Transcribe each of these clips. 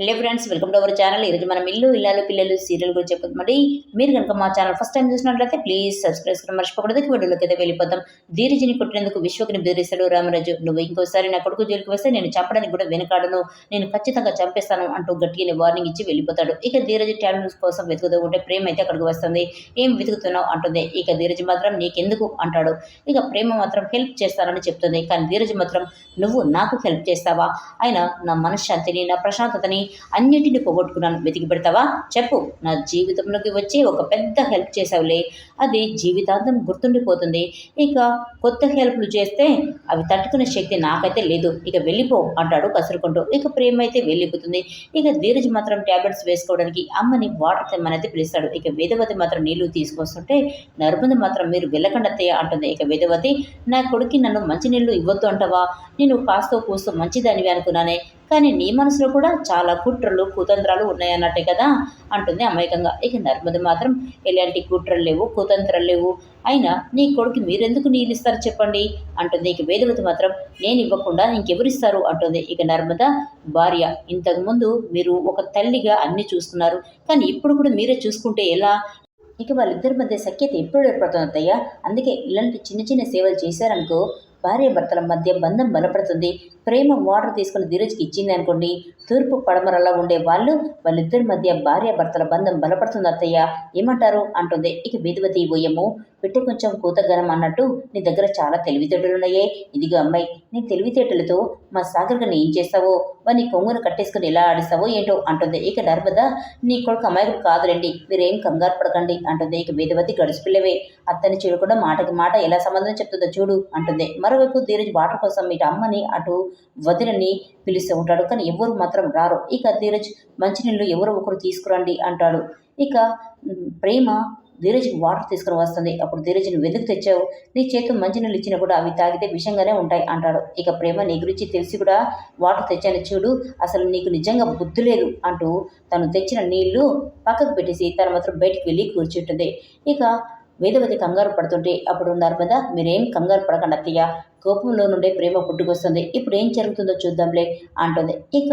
Hello friends welcome to our channel ఈరోజు మనం ఇల్లు ఇల్లాలు పిల్లలు సీరియల్ గురించి చెప్పుకుందామండి. మీరు కనుక మా ఛానల్ ఫస్ట్ టైం చూసినట్లయితే ప్లీజ్ సబ్స్క్రైబ్ చేసుకుని మర్చిపోకూడదు. వీడియోలోకి అయితే వెళ్ళిపోతాం ధీరజిని కొట్టినందుకు విశ్వకుని బెదిరిస్తాడు రామరాజు. నువ్వు ఇంకోసారి నా కొడుకు జైలుకి వస్తే నేను చంపడానికి కూడా వెనకాడను. నేను ఖచ్చితంగా చంపేస్తాను అంటూ గట్టిగా వార్నింగ్ ఇచ్చి వెళ్ళిపోతాడు. ఇక ధీరజ్ టాలెంట్స్ కోసం వెతుకుతూ ఉంటే ప్రేమ అయితే అక్కడికి వస్తుంది. ఏం వెతుకుతున్నావు అంటుంది. ఇక ధీరజ్ మాత్రం నీకెందుకు అంటాడు. ఇక ప్రేమ మాత్రం హెల్ప్ చేస్తానని చెప్తుంది. కానీ ధీరజ్ మాత్రం నువ్వు నాకు హెల్ప్ చేస్తావా? అయినా నా మనశ్శాంతిని నా ప్రశాంతతని అన్నిటిని పోగొట్టుకున్నాను. వెతికి పెడతావా? చెప్పు. నా జీవితంలోకి వచ్చి ఒక పెద్ద హెల్ప్ చేసావులే అది జీవితాంతం గుర్తుండిపోతుంది. ఇక కొత్త హెల్ప్లు చేస్తే అవి తట్టుకునే శక్తి నాకైతే లేదు. ఇక వెళ్ళిపో అంటాడు కసురుకుంటూ. ఇక ప్రేమ అయితే వెళ్ళిపోతుంది. ఇక ధీరజ్ మాత్రం ట్యాబ్లెట్స్ వేసుకోవడానికి అమ్మని వాటర్ తెమ్మనైతే పిలుస్తాడు. ఇక వేదవతి మాత్రం నీళ్ళు తీసుకొస్తుంటే నర్మద మాత్రం మీరు వెళ్ళకండతయ్య అంటుంది. ఇక వేదవతి నా కొడుకు నన్ను మంచి నీళ్ళు ఇవ్వద్దు అంటావా? నేను కాస్తో కూస్తో మంచిదానివి అనుకున్నానే. కానీ నీ మనసులో కూడా చాలా కుట్రలు కుతంత్రాలు ఉన్నాయన్నట్టే కదా అంటుంది అమాయకంగా. ఇక నర్మద మాత్రం ఎలాంటి కుట్రలు లేవు కుతంత్రాలు లేవు. అయినా నీ కొడుకు మీరెందుకు నీళ్ళు ఇస్తారు చెప్పండి? అంటుంది. ఇక వేదవతి మాత్రం నేను ఇవ్వకుండా ఇంకెవరిస్తారు అంటుంది. ఇక నర్మద భార్య ఇంతకుముందు మీరు ఒక తల్లిగా అన్ని చూస్తున్నారు. కానీ ఇప్పుడు కూడా మీరే చూసుకుంటే ఎలా? ఇక వాళ్ళిద్దరి మధ్య సఖ్యత ఎప్పుడు ఏర్పడుతుంది అందుకే ఇలాంటి చిన్న చిన్న సేవలు చేశారనుకో భార్య భర్తల మధ్య బంధం బలపడుతుంది. ప్రేమ వాటర్ తీసుకుని ధీరజ్కి ఇచ్చింది అనుకోండి. తూర్పు పడమరలా ఉండే వాళ్ళు వాళ్ళిద్దరి మధ్య భార్య భర్తల బంధం బలపడుతుంది అత్తయ్య. ఏమంటారు? అంటుంది. ఇక వేదవతి పోయము పెట్టి కొంచెం కూతగనం అన్నట్టు నీ దగ్గర చాలా తెలివితేటలు ఉన్నాయే. ఇదిగో అమ్మాయి నీ తెలివితేటలతో మా సాగర్గా ఏం చేస్తావో? వాని కొంగును కట్టేసుకుని ఎలా ఆడిస్తావో ఏంటో? అంటుంది. ఇక నర్మద నీ కొడుకు అమ్మాయికుడు కాదులేండి. మీరేం కంగారు పడకండి. అంటుంది. ఇక వేదవతి గడిచిపిల్లవే అత్తని చూడకుండా మాటకి మాట ఎలా సంబంధం చెప్తుందో చూడు అంటుంది. మరోవైపు ధీరజ్ వాటర్ కోసం మీ అమ్మని అటు వదిలని పిలుస్తూ ఉంటాడు. కానీ ఎవరు మాత్రం రారు. ఇక ధీరజ్ మంచినీళ్ళు ఎవరో ఒకరు తీసుకురండి అంటాడు. ఇక ప్రేమ ధీరజ్కి వాటర్ తీసుకుని వస్తుంది. అప్పుడు ధీరజ్ని వెతుకు తెచ్చావు. నీ చేతితో మంచినీళ్ళు ఇచ్చినా కూడా అవి తాగితే విషంగానే ఉంటాయి అంటాడు. ఇక ప్రేమ నీ గురించి తెలిసి కూడా వాటర్ తెచ్చాను చూడు. అసలు నీకు నిజంగా బుద్ధి లేదు అంటూ తను తెచ్చిన నీళ్ళు పక్కకు పెట్టేసి తను మాత్రం బయటికి వెళ్ళి కూర్చుంటుంది. ఇక వేదవతి కంగారు పడుతుంటే అప్పుడు నర్మద మీరేం కంగారు పడకండి అత్తయ్య. కోపంలో నుండే ప్రేమ పుట్టుకొస్తుంది. ఇప్పుడు ఏం జరుగుతుందో చూద్దాంలే అంటుంది. ఇక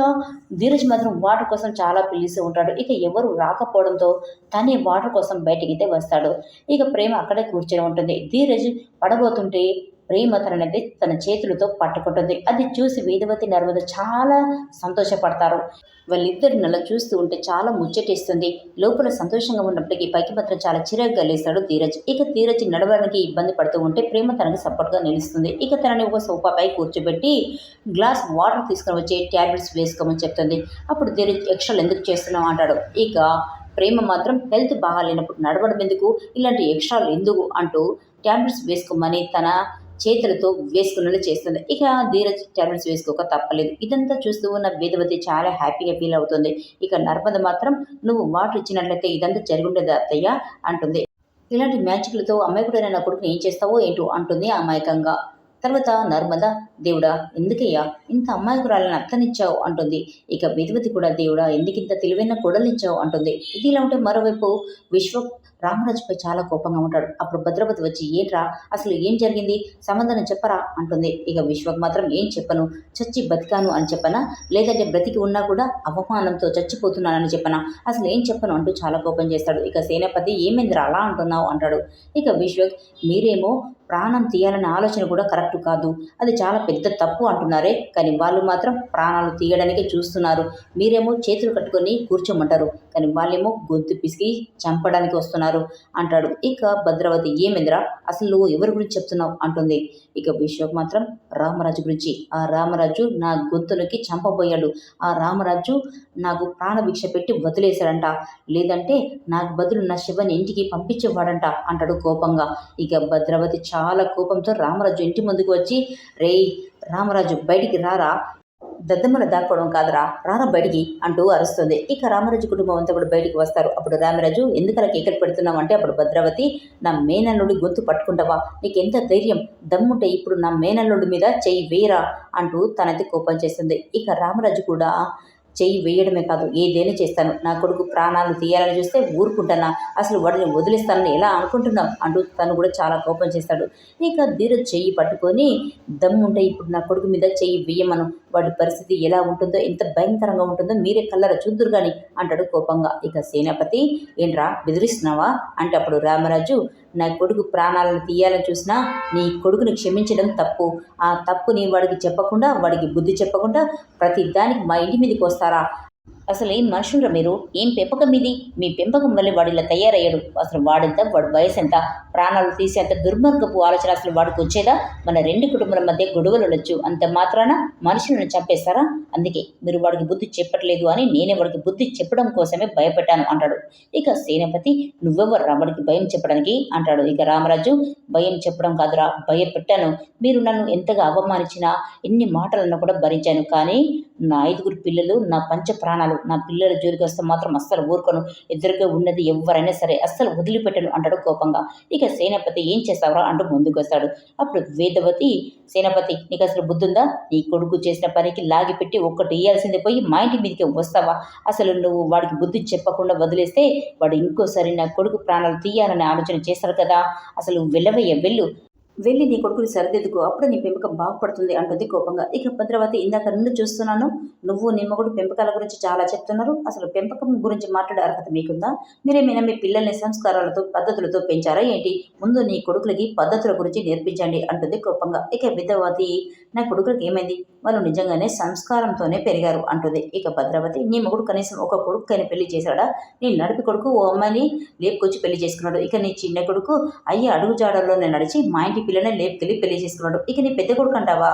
ధీరజ్ మాత్రం వాటర్ కోసం చాలా పిలిస్తూ ఉంటాడు. ఇక ఎవరు రాకపోవడంతో తనే వాటర్ కోసం బయటికి అయితే వస్తాడు. ఇక ప్రేమ అక్కడే కూర్చొని ఉంటుంది. ధీరజ్ పడబోతుంటే ప్రేమ తననైతే తన చేతులతో పట్టుకుంటుంది. అది చూసి వేదవతి నర్మద చాలా సంతోషపడతారు. వాళ్ళిద్దరిని అలా చూస్తూ ఉంటే చాలా ముచ్చటేస్తుంది. లోపల సంతోషంగా ఉన్నప్పటికీ పైకి మాత్రం చాలా చిరాగ్గా లేస్తాడు ధీరజ్. ఇక ధీరజ్ నడవడానికి ఇబ్బంది పడుతూ ఉంటే ప్రేమ తనకి సపోర్ట్గా నిలుస్తుంది. ఇక తనని ఒక సోఫాపై కూర్చోబెట్టి గ్లాస్ వాటర్ తీసుకొని వచ్చి ట్యాబ్లెట్స్ వేసుకోమని చెప్తుంది. అప్పుడు ధీరజ్ ఎక్స్ట్రాలు ఎందుకు చేస్తున్నావు అంటాడు. ఇక ప్రేమ మాత్రం హెల్త్ బాగాలేనప్పుడు నడవడం ఎందుకు? ఇలాంటి ఎక్స్ట్రాలు ఎందుకు? అంటూ ట్యాబ్లెట్స్ వేసుకోమని తన చేతులతో వేసుకున్నట్లు చేస్తుంది ఇక ధీరజ్ టాబ్లెట్స్ వేసుకోక తప్పలేదు. ఇదంతా చూస్తూ ఉన్న వేదవతి చాలా హ్యాపీగా ఫీల్ అవుతుంది. ఇక నర్మద మాత్రం నువ్వు వాటర్ ఇచ్చినట్లయితే ఇదంతా జరుగుండేది అత్తయ్య అంటుంది. ఇలాంటి మ్యాజిక్లతో అమాయకుడైన నా కొడుకుని ఏం చేస్తావో ఏంటో అంటుంది అమాయకంగా. తర్వాత నర్మద దేవుడా ఎందుకయ్యా? ఇంత అమాయకురాలను అత్తనిచ్చావు అంటుంది. ఇక విధవతి కూడా దేవుడా ఎందుకింత తెలివైన కొడలిచ్చావు అంటుంది. ఇది ఇలా ఉంటే మరోవైపు విశ్వ రామరాజుపై చాలా కోపంగా ఉంటాడు. అప్పుడు భద్రపతి వచ్చి ఏంట్రా? అసలు ఏం జరిగింది? సమాధానం చెప్పరా? అంటుంది. ఇక విశ్వకు మాత్రం ఏం చెప్పను. చచ్చి బతికాను అని చెప్పనా? లేదంటే బ్రతికి ఉన్నా కూడా అవమానంతో చచ్చిపోతున్నానని చెప్పనా? అసలు ఏం చెప్పను అంటూ చాలా కోపం చేస్తాడు. ఇక సేనాపతి ఏమైందిరా? అలా అంటున్నావు అంటాడు. ఇక విశ్వక్ మీరేమో ప్రాణం తీయాలనే ఆలోచన కూడా కరెక్ట్ కాదు. అది చాలా పెద్ద తప్పు అంటున్నారే. కానీ వాళ్ళు మాత్రం ప్రాణాలు తీయడానికే చూస్తున్నారు. మీరేమో చేతులు కట్టుకొని కూర్చోమంటారు. కానీ వాళ్ళేమో గొంతు పిసికి చంపడానికి వస్తున్నారు. అంటాడు. ఇక భద్రవతి ఏమిందిరా అసలు ఎవరి గురించి చెప్తున్నావు? అంటుంది. ఇక విశ్వకు మాత్రం రామరాజు గురించి. ఆ రామరాజు నా గొంతులకి చంపబోయాడు. ఆ రామరాజు నాకు ప్రాణభిక్ష పెట్టి వదిలేశాడంట. లేదంటే నాకు బదులు నా శివని ఇంటికి పంపించేవాడంట అంటాడు కోపంగా. ఇక భద్రవతి చాలా కోపంతో రామరాజు ఇంటి ముందుకు వచ్చి రేయ్ రామరాజు బయటికి రారా? దద్దమ్మల దాక్కోవడం కాదురా రారా బయటికి అంటూ అరుస్తుంది. ఇక రామరాజు కుటుంబం అంతా కూడా బయటికి వస్తారు. అప్పుడు రామరాజు ఎందుకలా కేకలు పెడుతున్నావు అంటే అప్పుడు భద్రావతి నా మేనల్లుడి గొంతు పట్టుకుంటావా? నీకెంత ధైర్యం? దమ్ముంటే ఇప్పుడు నా మేనల్లుడి మీద చెయ్యి వేయరా? అంటూ తనది కోపం చేస్తుంది. ఇక రామరాజు కూడా చెయ్యి వేయడమే కాదు ఏదైనా చేస్తాను? నా కొడుకు ప్రాణాలు తీయాలని చూస్తే ఊరుకుంటానా? అసలు వాడిని వదిలేస్తానని ఎలా అనుకుంటున్నాం? అంటూ తను కూడా చాలా కోపం చేస్తాడు. ఇక ధీరజ్ చెయ్యి పట్టుకొని దమ్ముంటే ఇప్పుడు నా కొడుకు మీద చెయ్యి వేయమను. వాడి పరిస్థితి ఎలా ఉంటుందో ఎంత భయంకరంగా ఉంటుందో మీరే కల్లర చూద్దురు కానీ అంటాడు కోపంగా. ఇక సేనాపతి ఏంట్రా బెదిరిస్తున్నావా? అంటే అప్పుడు రామరాజు నా కొడుకు ప్రాణాలను తీయాలని చూసినా నీ కొడుకుని క్షమించడం తప్పు. ఆ తప్పుని వాడికి చెప్పకుండా వాడికి బుద్ధి చెప్పకుండా ప్రతి దానికి మా ఇంటి మీదకి వస్తారా? అసలు ఏం మనుషులరా మీరు? ఏం పెంపకం ఇది? మీ పెంపకం వల్ల వాడు ఇలా తయారయ్యాడు. అసలు వాడెంత వాడు వయసు ఎంత ప్రాణాలు తీసేంత దుర్మార్గపు ఆలోచన అసలు వాడికి వచ్చేదా? మన రెండు కుటుంబాల మధ్య గొడవలు ఉండొచ్చు. అంత మాత్రాన మనుషులను చంపేస్తారా? అందుకే మీరు వాడికి బుద్ధి చెప్పట్లేదు అని నేనే వాడికి బుద్ధి చెప్పడం కోసమే భయపెట్టాను అంటాడు. ఇక సేనాపతి నువ్వెవరు వాడికి భయం చెప్పడానికి? అంటాడు. ఇక రామరాజు భయం చెప్పడం కాదురా భయపెట్టాను. మీరు నన్ను ఎంతగా అవమానించినా ఎన్ని మాటలన్నా కూడా భరించాను. కానీ నా ఐదుగురు పిల్లలు నా పంచ ప్రాణాలు నా పిల్లల జోలికి వస్తే మాత్రం అస్సలు ఊరుకోను. ఎదురుగా ఉన్నది ఎవరైనా సరే అస్సలు వదిలిపెట్టను అంటాడు కోపంగా. ఇక సేనాపతి ఏం చేస్తావరా అంటూ ముందుకు వస్తాడు అప్పుడు వేదవతి సేనాపతి నీకు అసలు బుద్ధుందా? నీ కొడుకు చేసిన పనికి లాగిపెట్టి ఒక్కటి వేయాల్సింది పోయి మా ఇంటి మీదకి వస్తావా? అసలు నువ్వు వాడికి బుద్ధి చెప్పకుండా వదిలేస్తే వాడు ఇంకోసారి నా కొడుకు ప్రాణాలు తీయాలనే ఆలోచన చేస్తారు కదా. అసలు వెళ్ళవయ్య వెళ్ళు. వెళ్ళి నీ కొడుకుని సరిదిద్దుకో అప్పుడు నీ పెంపకం బాగుపడుతుంది అంటుంది కోపంగా. ఇక భద్రవతి ఇందాక నుండి చూస్తున్నాను. నువ్వు నీ మొగుడు పెంపకాల గురించి చాలా చెప్తున్నారు. అసలు పెంపకం గురించి మాట్లాడే అర్హత మీకుందా? మీరేమైనా మీ పిల్లల్ని సంస్కారాలతో పద్ధతులతో పెంచారా ఏంటి? ముందు నీ కొడుకులకి పద్ధతుల గురించి నేర్పించండి అంటుంది కోపంగా. ఇక విద్యావతి నా కొడుకులకి ఏమైంది? వాళ్ళు నిజంగానే సంస్కారంతోనే పెరిగారు అంటుంది. ఇక భద్రావతి నీ మొగుడు కనీసం ఒక కొడుకుకైనా పెళ్ళి చేశాడా? నీ నడిపి కొడుకు ఓ అమ్మాయిని లేపుకొచ్చి పెళ్ళి చేసుకున్నాడు. ఇక నీ చిన్న కొడుకు అయ్యి అడుగు జాడల్లోనే నడిచి మా ఇంటి పిల్లని లేపుకెళ్ళి పెళ్ళి చేసుకున్నాడు. ఇక నీ పెద్ద కొడుకు అంటావా?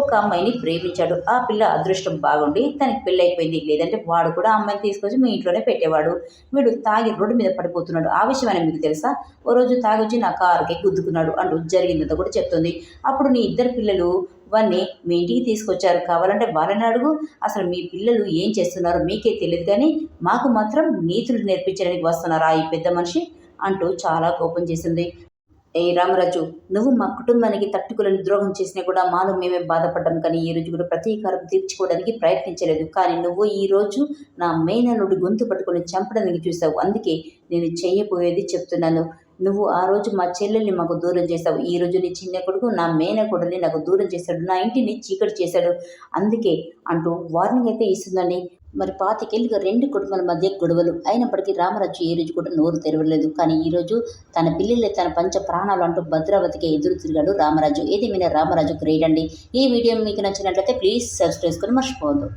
ఒక అమ్మాయిని ప్రేమించాడు. ఆ పిల్ల అదృష్టం బాగుండి తనకి పెళ్ళి అయిపోయింది లేదంటే వాడు కూడా అమ్మాయిని తీసుకొచ్చి మీ ఇంట్లోనే పెట్టేవాడు. వీడు తాగి రోడ్డు మీద పడిపోతున్నాడు. ఆ విషయం మీకు తెలుసా? ఓ రోజు తాగొచ్చి నా కారుకే గుద్దుకున్నాడు అంటూ జరిగిందంతా కూడా చెప్తుంది. అప్పుడు నీ ఇద్దరు పిల్లలు వాడిని మీ ఇంటికి తీసుకొచ్చారు. కావాలంటే వాళ్ళని అడుగు. అసలు మీ పిల్లలు ఏం చేస్తున్నారో మీకే తెలియదు కానీ మాకు మాత్రం నీతులు నేర్పించడానికి వస్తున్నారా ఈ పెద్ద మనిషి? అంటూ చాలా కోపం చేసింది. ఏ రామరాజు నువ్వు మా కుటుంబానికి తట్టుకులని ద్రోహం చేసినా కూడా మాలో మేమే బాధపడ్డాం కానీ ఈ రోజు కూడా ప్రతీకారం తీర్చుకోవడానికి ప్రయత్నించలేదు. కానీ నువ్వు ఈ రోజు నా మేనల్లుడి గొంతు పట్టుకొని చంపడానికి చూసావు అందుకే నేను చేయబోయేది చెప్తున్నాను. నువ్వు ఆ రోజు మా చెల్లెల్ని మాకు దూరం చేసావు ఈ రోజు నీ చిన్న కొడుకు నా మేన కొడుకుని నాకు దూరం చేశాడు. నా ఇంటిని చీకటి చేశాడు. అందుకే అంటూ వార్నింగ్ అయితే ఇస్తుందని మరి పాతికేళ్ళుగా రెండు కుటుంబాల మధ్య గొడవలు. అయినప్పటికీ రామరాజు ఏ రోజు కూడా నోరు తెరవలేదు. కానీ ఈరోజు తన పిల్లలే తన పంచ ప్రాణాలు అంటూ భద్రావతికి ఎదురు తిరిగాడు రామరాజు. ఏదేమైనా రామరాజు గ్రేట్ అండి ఈ వీడియో మీకు నచ్చినట్లయితే ప్లీజ్ సబ్స్క్రైబ్ చేసుకొని మర్చిపోవద్దు.